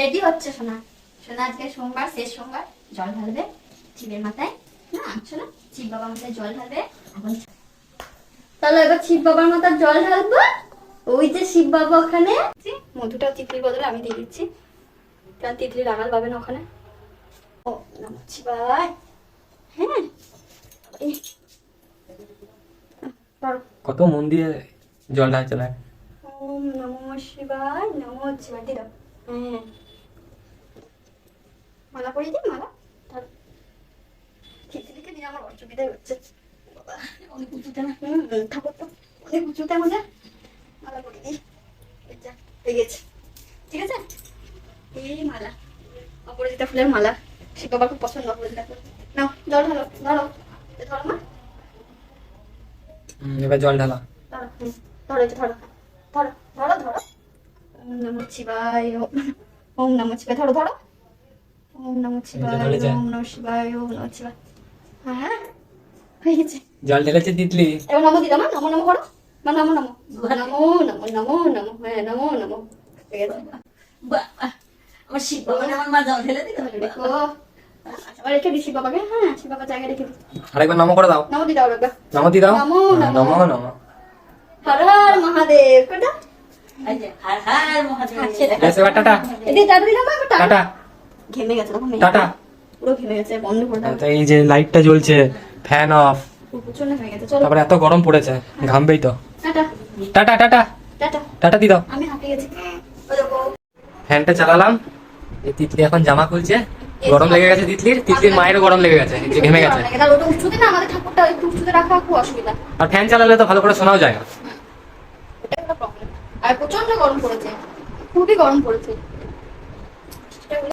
Ready হচ্ছে সোনা। সোনা আজকে সোমবার শেষ সোমবার জল ঢালবে শিবের মাথায়। না শোনা শিব বাবার মাথায় জল ঢালবে। এখন তাহলে এবার শিব বাবার মাথায় জল ঢালবো। ওই যে শিব বাবা ওখানে। জি, মধুটাও তিতলির বদলে আমি দিয়ে দিচ্ছি। কারণ তিতলি রাগাল পাবে না ওখানে। ও নমঃ শিবায় হ্যাঁ। কত মন দিয়ে জল ঢালছে ওম নমঃ শিবায় নমঃ শিবায় হ্যাঁ মালা পরিয়ে দিই মালা। খিচুড়িকে দিয়ে আমার অসুবিধাই হচ্ছে। অনেক উঁচুতে ঠাকুর তো অনেক উঁচুতে আমাদের। মালা পরিয়ে দিই। হয়ে গেছে। ঠিক আছে? এই মালা। অপরাজিতা ফুলের মালা। শিব বাবার খুব পছন্দ অপরাজিতা ফুল। নাও জল ঢালো ধরো। ধরো মা। এবার জল ঢালা। ধরো ধরো। ধরো। নমঃ শিবায় ওম- নমঃ শিবায়। ধরো ধরো। ওম নমঃ শিবায়। ওম নমঃ শিবায় ওম নমঃ শিবায়। হ্যাঁ গেছে। জল ঢেলেছে তিতলি। এবার নমো দিদা মা। নমো নমো করো। মা নমো নমো। নমো নমো নমো নমো। হ্যাঁ নমো নমো। আমার শিব বাবা আমার মা জল ঢেলে রেখে দিছি বাবাকে। হ্যাঁ শিব বাবা জায়গায় রেখে দিই। আরেকবার নম করে দাও। নমো দিদা ওরা নম দি দাও। নমো, নমো। নম নম। হর হর মহাদেব। কোটা এই যে, হার হার মহাদেব। দেখো। বেশ এবার টাটা। টাটা। টাটা। গেছে গেছে তো এই যে লাইটটা জ্বলছে ফ্যান অফ পুরো প্রচণ্ড হয়ে গেছে চলো। তারপরে এত গরম পড়েছে ঘামবেই তো। Tata. Tata tata. Tata. Tata দি দাও আমি হাঁপিয়ে গেছি। ও দেখো ফ্যানটা চালালাম। এই তিতলি এখন জামা খুলছে। গরম লেগে গেছে তিতলির। তিতলির মায়েরও গরম লেগে গেছে ঘেমে গেছে। তাহলে ওটা উঁচুতে না আমাদের ঠাকুরটা একটু উঁচুতে রাখা খুব অসুবিধা। আর ফ্যান চালালে তো ভালো করে শোনাও যায় না। আর প্রচণ্ড গরম পড়েছে। খুবই গরম পড়েছে।